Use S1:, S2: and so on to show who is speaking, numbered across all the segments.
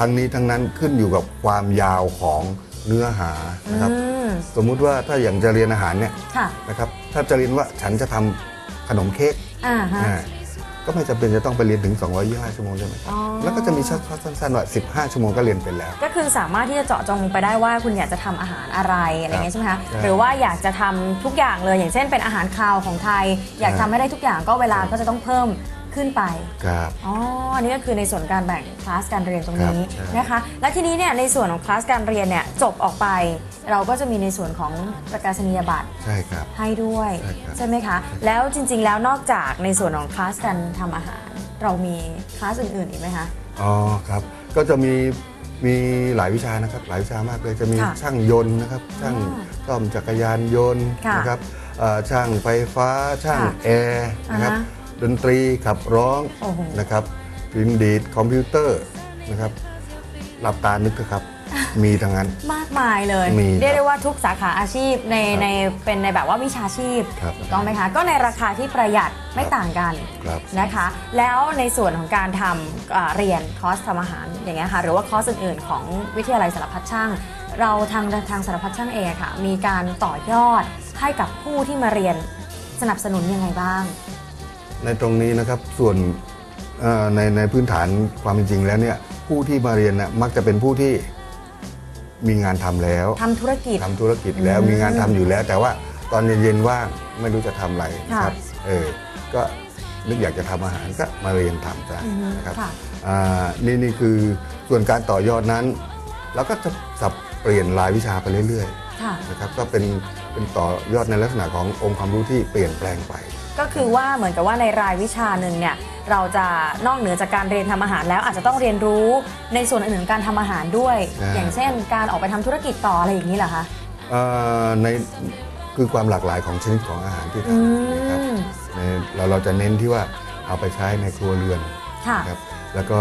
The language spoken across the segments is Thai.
S1: ทั้งนี้ทั้งนั้นขึ้นอยู่กับความยาวของเนื้อหานะครับ
S2: อืม
S1: สมมุติว่าถ้าอย่างจะเรียนอาหารเนี่ย
S2: ค่ะ
S1: นะครับ ถ้าจะเรียนว่าฉันจะทำขนมเค้ก
S2: อ่าฮะ
S1: อ่าก็ไม่จำเป็นจะต้องไปเรียนถึง 225 ชั่วโมงใช่ไหมครับ
S2: อ๋อ
S1: แล้วก็จะมีช็อตๆสั้นๆว่า15 ชั่วโมงก็เรียนเป็นแล้ว
S2: ก็คือสามารถที่จะเจาะจงลงไปได้ว่าคุณอยากจะทำอาหารอะไรอะไรอย่างเงี้ยใช่ไหมคะ
S1: ใช่
S2: หรือว่าอยากจะทำทุกอย่างเลยอย่างเช่นเป็นอาหารคาวของไทย อยาก
S1: ใช่
S2: ทำให้ได้ทุกอย่างก็เวลาก็จะต้องเพิ่ม ขึ้นไป
S1: ครับ
S2: อ๋ออันนี้ก็คือในส่วนการแบ่งคลาสการเรียนตรงนี้
S1: ครับใช่
S2: นะคะ และทีนี้เนี่ยในส่วนของคลาสการเรียนเนี่ยจบออกไป เราก็จะมีในส่วนของประกาศนียบัตร
S1: ใช่ครับ
S2: ให้ด้วย
S1: ใช่ครับ
S2: ใช่ไหมคะ แล้วจริง ๆ แล้วนอกจากในส่วนของคลาสการทำอาหาร เรามีคลาสอื่นๆอีกไหมคะ
S1: อ๋อครับ ก็จะมีมีหลายวิชานะครับ หลายวิชามากเลยจะมี
S2: ค่ะ
S1: ช่างยนต์นะครับ ช่าง
S2: อ๋อ
S1: ซ่อมจักรยานยนต์
S2: ค่ะ
S1: นะครับเอ่อช่างไฟฟ้าช่าง
S2: ค่ะ
S1: แอร์นะครับ
S2: อ่าฮะ
S1: ดนตรีขับร้อง
S2: โอ้โห
S1: นะครับพิมพ์ดีดคอมพิวเตอร์นะครับหลับตานึกเถอะครับ มีทั้งนั้น
S2: มากมายเลย
S1: มี
S2: เรียก
S1: ครั
S2: ได้
S1: บ
S2: ว่าทุกสาขาอาชีพใน
S1: ครับ
S2: ในเป็นในแบบว่าวิชาชีพ
S1: ครับ
S2: ถูกต้องไหมคะ ก็ในราคาที่ประหยัดไม่
S1: ครับ
S2: ต่างกัน
S1: ครับ
S2: นะคะ แล้วในส่วนของการทำอ่าเรียนคอร์สทำอาหารอย่างเงี้ยค่ะหรือว่าคอร์สอื่นๆ ของวิทยาลัยสารพัดช่าง เราทางทางสารพัดช่างเองอะค่ะ มีการต่อยอดให้กับผู้ที่มาเรียนสนับสนุนยังไงบ้าง
S1: ในตรงนี้นะครับส่วนเอ่อในในพื้นฐานความเป็นจริงแล้วเนี่ยผู้ที่มาเรียนนะมักจะเป็นผู้ที่มีงานทำแล้ว
S2: ทำธุรกิจ
S1: ทำธุรกิจแล้ว
S2: อืม
S1: มีงานทำอยู่แล้ว แต่ว่าตอนเย็นๆว่างไม่รู้จะทำอะไรนะครับ
S2: ค่ะ
S1: เออก็นึกอยากจะทำอาหารก็มาเรียนทำซะ
S2: อือฮึ
S1: นะครับ
S2: ค่ะ
S1: อ่านี่นี่คือส่วนการต่อยอดนั้นเราก็จะสับเปลี่ยนรายวิชาไปเรื่อย
S2: ค่ะ
S1: ๆนะครับก็เป็นเป็นต่อยอดในลักษณะขององค์ความรู้ที่เปลี่ยนแปลงไป
S2: ก็คือว่าเหมือนกับว่าในรายวิชาหนึ่งเนี่ยเราจะนอกเหนือจากการเรียนทำอาหารแล้วอาจจะต้องเรียนรู้ในส่วนอื่นๆการทำอาหารด้วย
S1: ใช่
S2: อย่างเช่น การออกไปทำธุรกิจต่ออะไรอย่างนี้เหรอคะ
S1: เอ่อในคือความหลากหลายของชนิดของอาหารที่
S2: อื
S1: ทำนะครับ
S2: ม
S1: ในเราเราจะเน้นที่ว่าเอาไปใช้ในครัวเรือน
S2: ค่ะ
S1: นะครับแล้วก็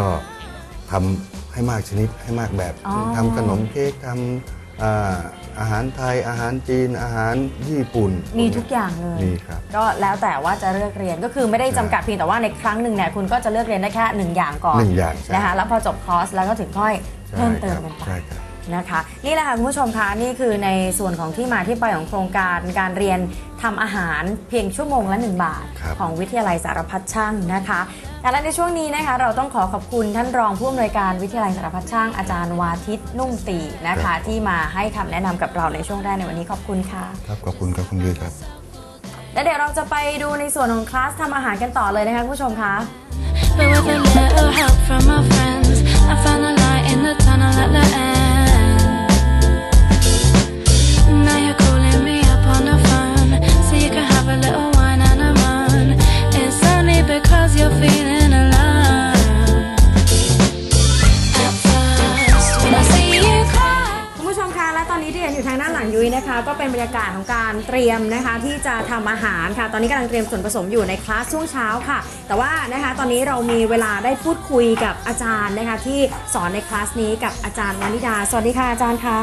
S1: ทำให้มากชนิดให้มากแบบ
S2: อ๋อ
S1: ทำขนมเค้กทำ อ่าอาหารไทยอาหารจีนอาหารญี่ปุ่น
S2: มีทุกอย่างเลย
S1: มีครับ
S2: ก็แล้วแต่ว่าจะเลือกเรียนก็คือไม่ได้จำกัดเพียงแต่ว่าในครั้งหนึ่งเนี่ยคุณก็จะเลือกเรียนได้แค่หนึ่งอย่างก่อน
S1: หนึ่งอย่างใช่
S2: นะคะแล้วพอจบคอร์สแล้วก็ถึงค่อย
S1: ใช่
S2: เพิ่มเติ
S1: ค
S2: ม
S1: รับ
S2: กันไป
S1: ใช่ครับ
S2: นะคะนี่แหละค่ะคุณผู้ชมคะนี่คือในส่วนของที่มาที่ไปของโครงการการเรียนทำอาหารเพียงชั่วโมงละ 1 บาท
S1: ครับ
S2: ของวิทยาลัยสารพัดช่างนะคะ และในช่วงนี้นะคะเราต้องขอขอบคุณท่านรองผู้อำนวยการวิทยาลัยสารพัดช่างอาจารย์วาทิตนุ่มตีนะคะ ที่มาให้คำแนะนำกับเราในช่วงแรกในวันนี้ขอบคุณค่ะ
S1: ครับขอบคุณครับคุณลุยครับ
S2: และเดี๋ยวเราจะไปดูในส่วนของคลาสทำอาหารกันต่อเลยนะคะคุณผู้ชมคะ
S3: But with a little help from my friends, I found a light in the tunnel at the end.
S2: ก็เป็นบรรยากาศของการเตรียมนะคะที่จะทำอาหารค่ะ ตอนนี้กำลังเตรียมส่วนผสมอยู่ในคลาสช่วงเช้าค่ะ แต่ว่านะคะตอนนี้เรามีเวลาได้พูดคุยกับอาจารย์นะคะที่สอนในคลาสนี้กับอาจารย์วานิดา สวัสดีค่ะอาจารย์คะ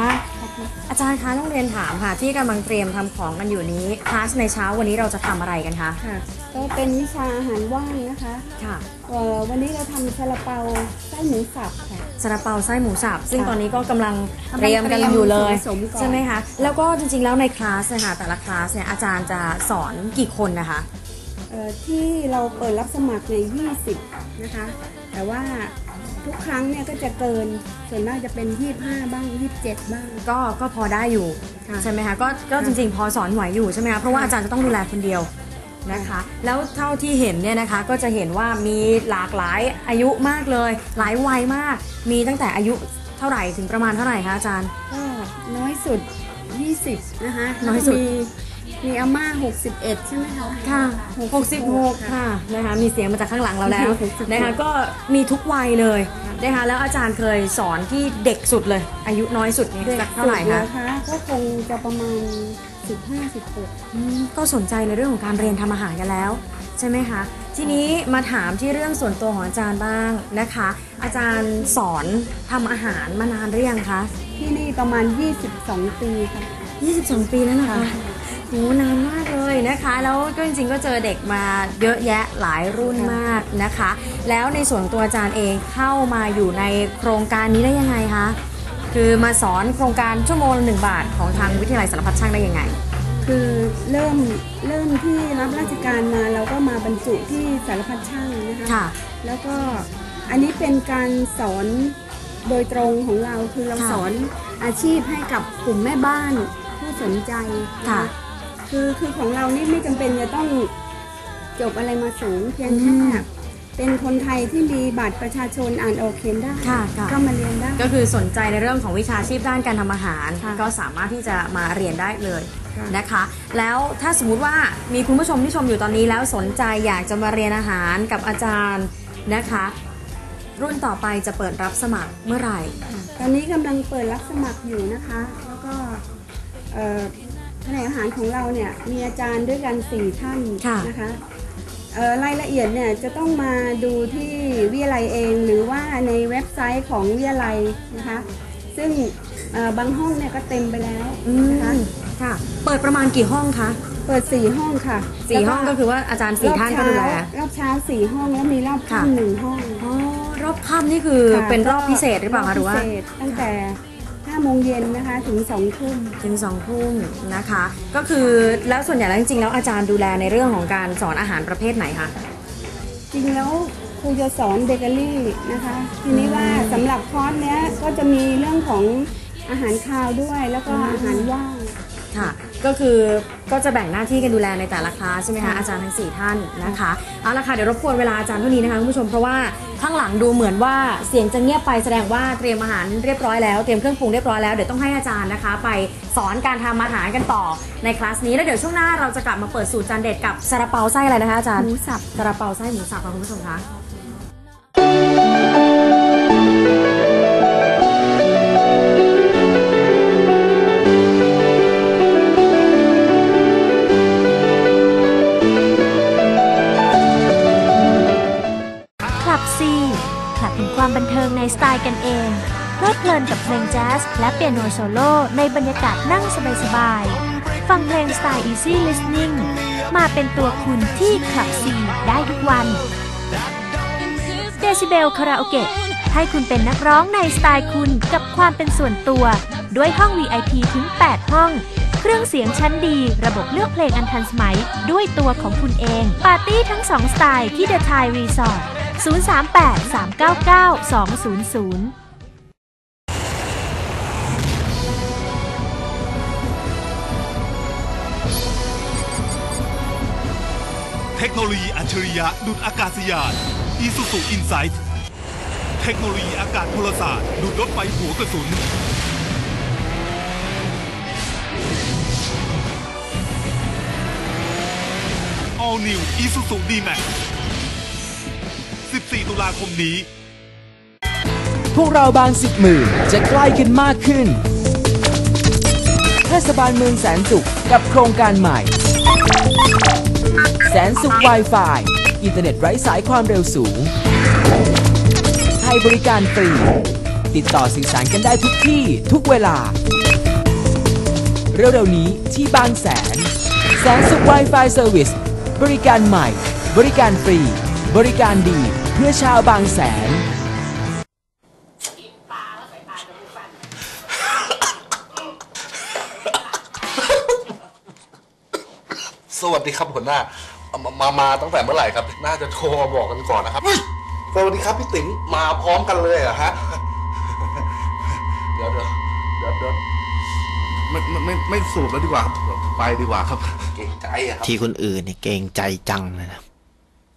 S2: อาจารย์คะต้องเรียนถามค่ะ ที่กำลังเตรียมทำของกันอยู่นี้คลาสในเช้าวันนี้เราจะทำอะไรกัน
S4: คะ ก็เป็นวิชาอาหารว่างนะคะ
S2: ค่ะ
S4: เอ่อวันนี้เราทำซาลาเปาไส้หมูสับค่ะ
S2: ซาลาเปาไส้หมูสับซึ่ง
S4: ค่ะ
S2: ตอนนี้ก็กำลัง
S4: กำลัง
S2: เตรียมกันอยู่เลย
S4: เตรียมส่วนผสมก่อน
S2: ใช่ไหมคะแล้วก็จริงๆแล้วในคลาสนะคะแต่ละคลาสเนี่ยอาจารย์จะสอนกี่คนนะคะ
S4: เอ่อที่เราเปิดรับสมัครในย20 นะคะ แต่ว่าทุกครั้งเนี่ยก็จะเกินส่วนมากจะเป็น 25 บ้าง 27 บ้าง
S2: ก็ก็พอได้อยู่
S4: ค่ะ
S2: ใช่ไหมคะก็ก็จริงๆ พอสอนไหวอยู่ใช่ไหมคะเพราะว่าอาจารย์จะต้องดูแลคนเดียว นะคะ แล้วเท่าที่เห็นเนี่ยนะคะก็จะเห็นว่ามีหลากหลายอายุมากเลย หลายวัยมาก มีตั้งแต่อายุเท่าไหร่ถึงประมาณเท่าไหร่คะอาจารย์
S4: ก็น้อยสุด 20 นะคะ
S2: น้อยสุด
S4: มีมีอาม่า 61 ใช่ไหมคะ
S2: ค่ะ
S4: 66
S2: 66ค่ะนะคะมีเสียงมาจากข้างหลังเราแล้ว
S4: 66
S2: นะคะก็มีทุกวัยเลยนะคะแล้วอาจารย์เคยสอนที่เด็กสุดเลย อายุน้อยสุดนี่
S4: เด็ก
S2: สักเท่าไหร่
S4: สุด
S2: คะ
S4: นะคะก็คงจะประมาณ 15-16
S2: อืมก็สนใจในเรื่องของการเรียนทำอาหารกันแล้ว ใช่ไหมคะ ทีนี้มาถามที่เรื่องส่วนตัวของอาจารย์บ้างนะคะ อาจารย์สอนทำอาหารมานานหรือยังคะ
S4: ที่นี่ประมาณ 22 ปีค่ะ
S2: 22 ปีแล้วเหรอคะโอ้นานมากเลยนะคะ แล้วก็จริงๆก็เจอเด็กมาเยอะแยะหลายรุ่นมากนะคะ แล้วในส่วนของตัวอาจารย์เองเข้ามาอยู่ในโครงการนี้ได้ยังไงคะ คือมาสอนโครงการชั่วโมงละหนึ่งบาทของทางวิทยาลัยสารพัดช่างได้ยังไง
S4: คือเริ่มเริ่มที่รับราชการมาเราก็มาบรรจุที่สารพัดช่างนะคะ
S2: ค่ะ
S4: แล้วก็อันนี้เป็นการสอนโดยตรงของเราคือเรา
S2: ค่ะ
S4: สอนอาชีพให้กับกลุ่มแม่บ้านผู้สนใจน
S2: ค่ะ
S4: คือคือของเรานี่ไม่จำเป็นจะต้องจบอะไรมาสูงเพียง
S2: อื
S4: แค่
S2: ม
S4: เป็นคนไทยที่มีบัตรประชาชนอ่านออกเขียนได้
S2: ค่ะค่ะ
S4: ก็มาเรียนได้
S2: ก็คือสนใจในเรื่องของวิชาชีพด้านการทำอาหาร
S4: ค่ะ
S2: ก็สามารถที่จะมาเรียนได้เลย
S4: ค่ะ
S2: นะคะ แล้วถ้าสมมุติว่ามีคุณผู้ชมที่ชมอยู่ตอนนี้แล้วสนใจอยากจะมาเรียนอาหารกับอาจารย์นะคะ รุ่นต่อไปจะเปิดรับสมัครเมื่อไหร่
S4: ค่ะตอนนี้กำลังเปิดรับสมัครอยู่นะคะ แล้วก็เอ่อแผนกอาหารของเราเนี่ยมีอาจารย์ด้วยกันสี่ท่าน
S2: ค่ะ
S4: นะคะเอ่อ รายละเอียดเนี่ยจะต้องมาดูที่วิทยาลัยเอง หรือว่าในเว็บไซต์ของวิทยาลัยนะคะ ซึ่งเอ่อบางห้องเนี่ยก็เต็มไปแล้ว
S2: อื
S4: นะคะ
S2: มค่ะ เปิดประมาณกี่ห้องคะ
S4: เปิดสี่ห้องค่ะ
S2: สี่
S4: แล้ว
S2: ห้องก็คือว่าอาจารย์สี่ท่านก็ดูแล
S4: รอบเช้าสี่ห้องแล้วมีรอบ
S2: ค่ะ
S4: ค่ำหนึ่งห้อง
S2: อ๋อ รอบค่ำนี่คือ
S4: ค่ะ
S2: เป็นรอบพิเศษหรือเปล่าคะหรือว่า
S4: พิเศษตั้งแต่ 5โมงเย็นนะคะถึง2ทุ่ม
S2: ถึงสองทุ่มนะคะ ก็คือแล้วส่วนใหญ่แล้วจริงๆแล้วอาจารย์ดูแลในเรื่องของการสอนอาหารประเภทไหนคะ
S4: จริงแล้วครูจะสอนเบเกอรี่นะคะ ทีนี้ว่าสำหรับคอร์สเนี้ยก็จะมีเรื่องของอาหารคาวด้วย แล้วก็อาหารว่าง
S2: ค่ะ ก็คือก็จะแบ่งหน้าที่กันดูแลในแต่ละคลาสใช่ไหมคะอาจารย์ทั้ง4ท่านนะคะเอาละค่ะเดี๋ยวรบกวนเวลาอาจารย์เท่านี้นะคะคุณผู้ชมเพราะว่าข้างหลังดูเหมือนว่าเสียงจะเงียบไปแสดงว่าเตรียมอาหารเรียบร้อยแล้วเตรียมเครื่องปรุงเรียบร้อยแล้วเดี๋ยวต้องให้อาจารย์นะคะ ไปสอนการทำอาหารกันต่อในคลาสนี้แล้วเดี๋ยวช่วงหน้าเราจะกลับมาเปิดสูตรจานเด็ดกับซาลาเปาไส้อะไรนะคะอาจารย์
S4: หมูสับ
S2: ซาลาเปาไส้หมูสับค่ะคุณผู้ชมคะ
S5: ความบันเทิงในสไตล์กันเอง เพลิดเพลินกับเพลงแจ๊สและเปียโนโซโล่ในบรรยากาศนั่งสบายๆ ฟังเพลงสไตล์ easy listening มาเป็นตัวคุณที่คลับซีได้ทุกวันเดซิเบลคาราโอเกะให้คุณเป็นนักร้องในสไตล์คุณกับความเป็นส่วนตัว ด้วยห้อง VIP ถึง 8 ห้อง เครื่องเสียงชั้นดี ระบบเลือกเพลงอันทันสมัย ด้วยตัวของคุณเอง ปาร์ตี้ทั้ง2สไตล์ที่ The Thai Resort 038 399 200
S6: เทคโนโลยีอัจฉริยะดุดอากาศยาน Isuzu Insight เทคโนโลยีอากาศพลศาสตร์ดุดรถไฟหัวกระสุน All New Isuzu D-Max 14 ตุลาคมนี้
S7: พวกเราบางสิบหมื่นจะใกล้กันมากขึ้น เทศบาลเมืองแสนสุขกับโครงการใหม่ แสนสุข Wi-Fi อินเทอร์เน็ตไร้สายความเร็วสูง ให้บริการฟรี ติดต่อสื่อสารกันได้ทุกที่ทุกเวลา เร็วๆนี้ที่บางแสน แสนสุข Wi-Fi Service บริการใหม่ บริการฟรี บริการดีเพื่อชาวบางแสน
S8: สวัสดีครับหัวหน้าเอามามามาตั้งแต่เมื่อไหร่ครับ น่าจะโทรมาบอกกันก่อนนะครับ สวัสดีครับพี่ติ๋งมาพร้อมกันเลยเหรอฮะ เดี๋ยวเดี๋ยวเดี๋ยวเดี๋ยวไม่ไม่ไม่ไม่สูบแล้วดีกว่าครับเดี๋ยวไปดีกว่าครับ เก่งใจอะครับ
S9: ที่คนอื่นเนี่ยเกรงใจจังเลยนะ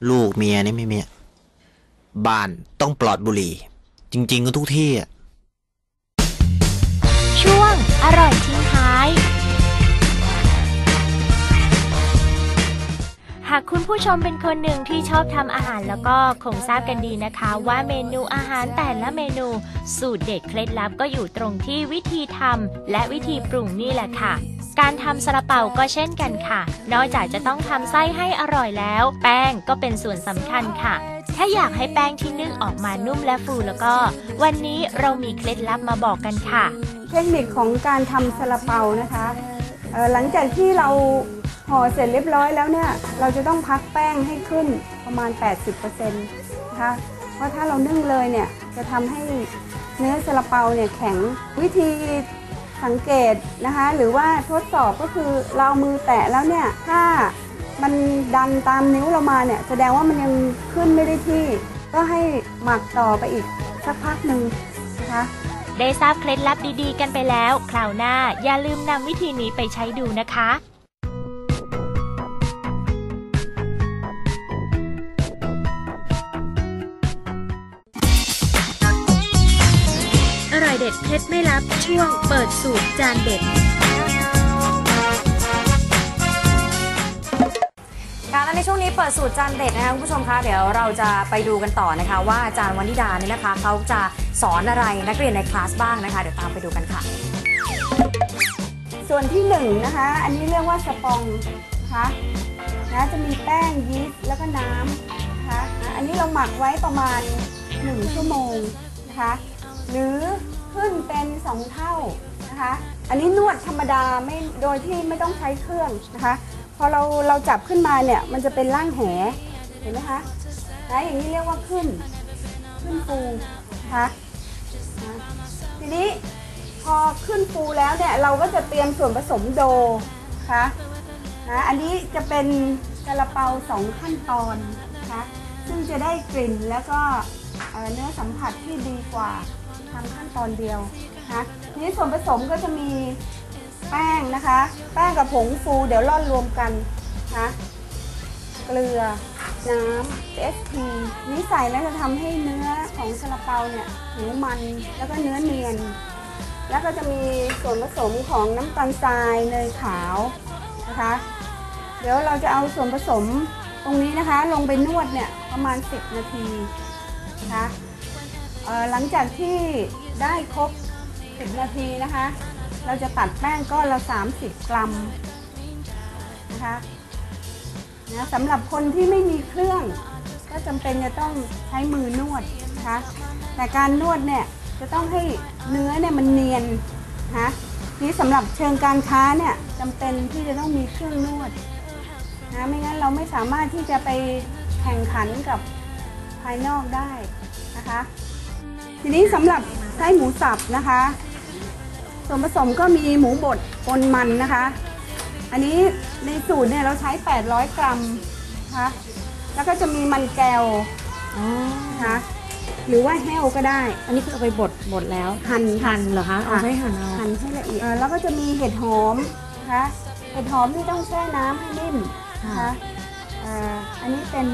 S9: ลูกเมียนี่ไม่เมียบ้านต้องปลอดบุหรี่ จริง ๆ ก็ทุกที่อะ
S5: ช่วงอร่อยทิ้งท้าย หากคุณผู้ชมเป็นคนหนึ่งที่ชอบทำอาหารแล้วก็คงทราบกันดีนะคะ ว่าเมนูอาหารแต่ละเมนู สูตรเด็ดเคล็ดลับก็อยู่ตรงที่วิธีทำและวิธีปรุงนี่แหละค่ะ การทำซาลาเปาก็เช่นกันค่ะ นอกจากจะต้องทำไส้ให้อร่อยแล้ว แป้งก็เป็นส่วนสำคัญค่ะ ถ้าอยากให้แป้งที่นึ่งออกมานุ่มและฟูแล้วก็ วันนี้เรามีเคล็ดลับมาบอกกันค่ะ
S4: เทคนิคของการทำซาลาเปานะคะหลังจากที่เรา ห่อเสร็จเรียบร้อยแล้วเนี่ย เราจะต้องพักแป้งให้ขึ้นประมาณ 80%นะคะเพราะถ้าเรานึ่งเลยเนี่ยจะทำให้เนื้อซาลาเปาเนี่ยแข็งวิธีสังเกตนะคะหรือว่าทดสอบก็คือเราเอามือแตะแล้วเนี่ยถ้ามันดันตามนิ้วเรามาเนี่ยแสดงว่ามันยังขึ้นไม่ได้ที่ ก็ให้หมักต่อไปอีกสักพักหนึ่งนะคะ
S5: ได้ทราบเคล็ดลับดีๆ กันไปแล้ว คราวหน้าอย่าลืมนำวิธีนี้ไปใช้ดูนะคะ เด็ดเคล็ดไม่ลับช่วงเปิดสูตรจานเด็ด
S2: ค่ะและในช่วงนี้เปิดสูตรจานเด็ดนะคะคุณผู้ชมคะเดี๋ยวเราจะไปดูกันต่อนะคะ ว่าอาจารย์วนิดาเนี่ยนะคะเขาจะสอนอะไรนักเรียนในคลาสบ้างนะคะเดี๋ยวตามไปดูกันค่ะ
S4: ส่วนที่หนึ่งนะคะ อันนี้เรียกว่าสปองนะคะนะจะมีแป้งยีสต์แล้วก็น้ำนะคะนะอันนี้เราหมักไว้ประมาณ 1 ชั่วโมงนะคะ หรือ ขึ้นเป็น 2 เท่านะคะ อันนี้นวดธรรมดาไม่โดยที่ไม่ต้องใช้เครื่องนะคะพอเราเราจับขึ้นมาเนี่ยมันจะเป็นร่างแหเห็นไหมคะนะอย่างนี้เรียกว่าขึ้น ขึ้นฟูนะคะทีนี้พอขึ้นฟูแล้วเนี่ยเราก็จะเตรียมส่วนผสมโดนะคะนะอันนี้จะเป็นซาลาเปาสองขั้นตอนนะคะซึ่งจะได้กลิ่นแล้วก็เนื้อสัมผัสที่ดีกว่า ทำขั้นตอนเดียวนะทีนี้ส่วนผสมก็จะมีแป้งนะคะ แป้งกับผงฟูเดี๋ยวร่อนรวมกันนะเกลือ น้ำ ST นี้ใส่แล้วจะทำให้เนื้อของซาลาเปาเนี่ยหนียวมันแล้วก็เนื้อเนียน แล้วก็จะมีส่วนผสมของน้ำตาลทรายเนยขาวนะคะ เดี๋ยวเราจะเอาส่วนผสมตรงนี้นะคะ ลงไปนวดเนี่ยประมาณ 10 นาทีนะคะ หลังจากที่ได้ครบ 10 นาทีนะคะ เราจะตัดแป้งก้อนละ 30 กรัมนะคะนะสำหรับคนที่ไม่มีเครื่อง ก็จำเป็นจะต้องใช้มือนวดนะคะแต่การนวดเนี่ยจะต้องให้เนื้อเนี่ยมันเนียนนะนี่สำหรับเชิงการค้าเนี่ยจำเป็นที่จะต้องมีเครื่องนวดนะไม่งั้นเราไม่สามารถที่จะไปแข่งขันกับภายนอกได้นะคะ ทีนี้สำหรับไส้หมูสับนะคะ ส่วนผสมก็มีหมูบดปนมันนะคะ อันนี้ในสูตรเนี่ยเราใช้ 800 กรัมนะคะแล้วก็จะมีมันแก้ว
S2: อ๋อ
S4: นะคะหรือว่าแห้วก็ได้
S2: อันนี้คือเอาไปบดบดแล้ว
S4: หั่น
S2: หั่นเหรอคะเอาใช้หั่นเอา
S4: หั่นให้ละเอียดเอ่อแล้วก็จะมีเห็ดหอมนะคะเห็ดหอมที่ต้องแช่น้ำให้นิ่มนะคะเอ่ออันนี้เป็น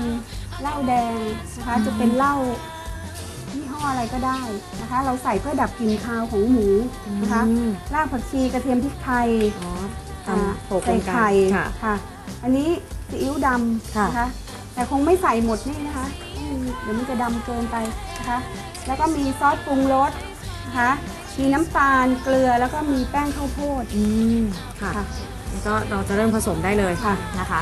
S4: เหล้าแดงนะคะจะเป็นเหล้ายี่ ห้ออะไรก็ได้นะคะ เราใส่เพื่อดับกลิ่นคาวของหมูนะคะ
S2: อืม
S4: รากผักชีกระเทียมพริกไทย
S2: อ๋อ
S4: อ่า
S2: ทำโขลกร
S4: ใส่
S2: วมกัน
S4: ไข่
S2: ค่ะ
S4: ค่ะ อันนี้ซีอิ๊วดำ
S2: ค่ะ
S4: นะคะ แต่คงไม่ใส่หมดนี่นะคะอืมเดี๋ยวมันจะดำเกินไปนะคะ แล้วก็มีซอสปรุงรสนะคะมีน้ำตาลเกลือแล้วก็มีแป้งข้าวโพด
S2: อืมค่ะ
S4: ค่ะ
S2: แล้วก็เราจะเริ่มผสมได้เลย
S4: ค่ะ
S2: นะคะ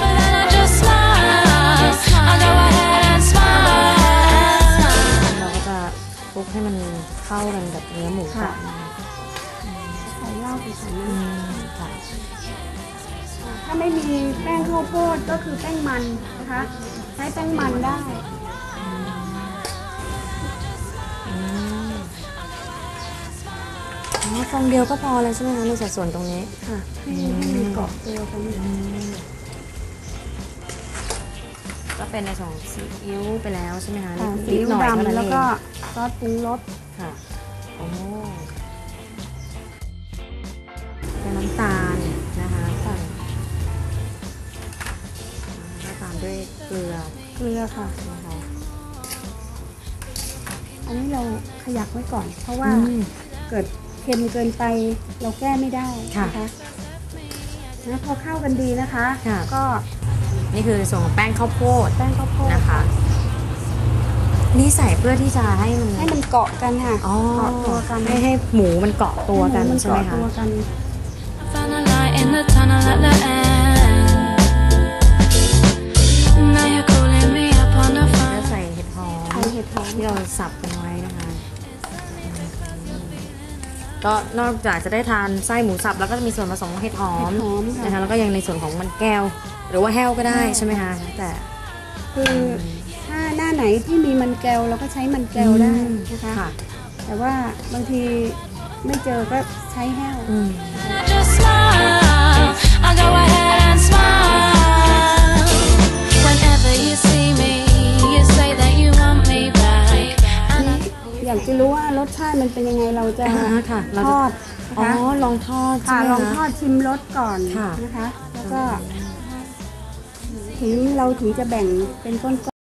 S3: But then I just smile. I go ahead and smile.
S2: เราก็จะคลุกให้มันเข้ากันกับเนื้อหมูก่อนนะคะ
S4: ใส่เหล้าไปใส่
S2: อื
S4: น้
S2: มค่ะำ
S4: ถ้าไม่มีแป้งข้าวโพดก็คือแป้งมันนะคะ ใช้แป้งมันได้
S2: อืมอ๋อฟองเดียวก็พอแล้วใช่ไหมคะในสัดส่วนตรงนี้
S4: ค่ะให้ให้มันเกาะตัวกัน
S2: ก็เป็นในส่วนของซีอิ๊วไปแล้วใช่ไหมคะ
S4: ค่ะ
S2: นิ
S4: ซีอิ๊ว
S2: หน่อยเท่า
S4: ดำ
S2: นั้น
S4: แล้ว
S2: เอง
S4: ก็ ซอสปรุงรส
S2: ค่ะโอ้เป็นน้ำตาลนะคะค่ะแล้วตามด้วยเกลือ
S4: เกลือค่ะ
S2: นะคะ
S4: อันนี้เราขยักไว้ก่อน เพราะว่า
S2: อืม
S4: เกิดเค็มเกินไปเราแก้ไม่ได้
S2: ค่ะ
S4: นะคะนะพอเข้ากันดีนะคะ
S2: ค่ะ
S4: ก็
S2: นี่คือส่วนของแป้งข้าวโพด
S4: แป้งข้าวโพด
S2: นะคะ นี่ใส่เพื่อที่จะให้มัน
S4: ให้มันเกาะกันค่ะ
S2: อ๋อ
S4: เกาะตัวกัน
S2: ให้ให้หมูมันเกาะตัวกัน
S4: ให้หมูมัน
S2: ใช่ไหม
S4: เกาะ
S2: คะ
S4: ตัวกัน
S3: Found a light in the tunnel at the end. Now you're calling me up on the
S2: แล้ว
S3: phone.
S2: ใส่เห็ดหอม
S4: ใส่เห็ดหอม
S2: ที่เราสับกันไว้นะคะ ก็นอกจากจะได้ทานไส้หมูสับแล้วก็จะมีส่วนผสมของเห็ดหอม
S4: เห็ดหอมค่ะ
S2: นะคะแล้วก็ยังในส่วนของมันแก้ว หรือว่าแห้วก็ได้ใช่ไหมคะแต่
S4: คือถ้า หน้าไหนที่มีมันแก้วเราก็ใช้มันแก้วได้นะคะ
S2: ค่ะ
S4: แต่ว่าบางทีไม่เจอก็ใช้แห้ว
S2: อืม
S3: I just smile. I go ahead and smile. Whenever you see me, you say that you want me back. And I
S4: อยากจะรู้ว่ารสชาติมันเป็นยังไงเราจะ
S2: อ่าค่ะเรา
S4: ท
S2: จะ
S4: อด
S2: อ๋อ
S4: นะคะ
S2: ลองทอดใช่
S4: ค่ะ
S2: ไหม
S4: ลอง
S2: คะ
S4: ทอดชิมรสก่อน
S2: ค่ะ
S4: นะคะ แล้วก็ถึงเราถึงจะแบ่งเป็นก้อนๆ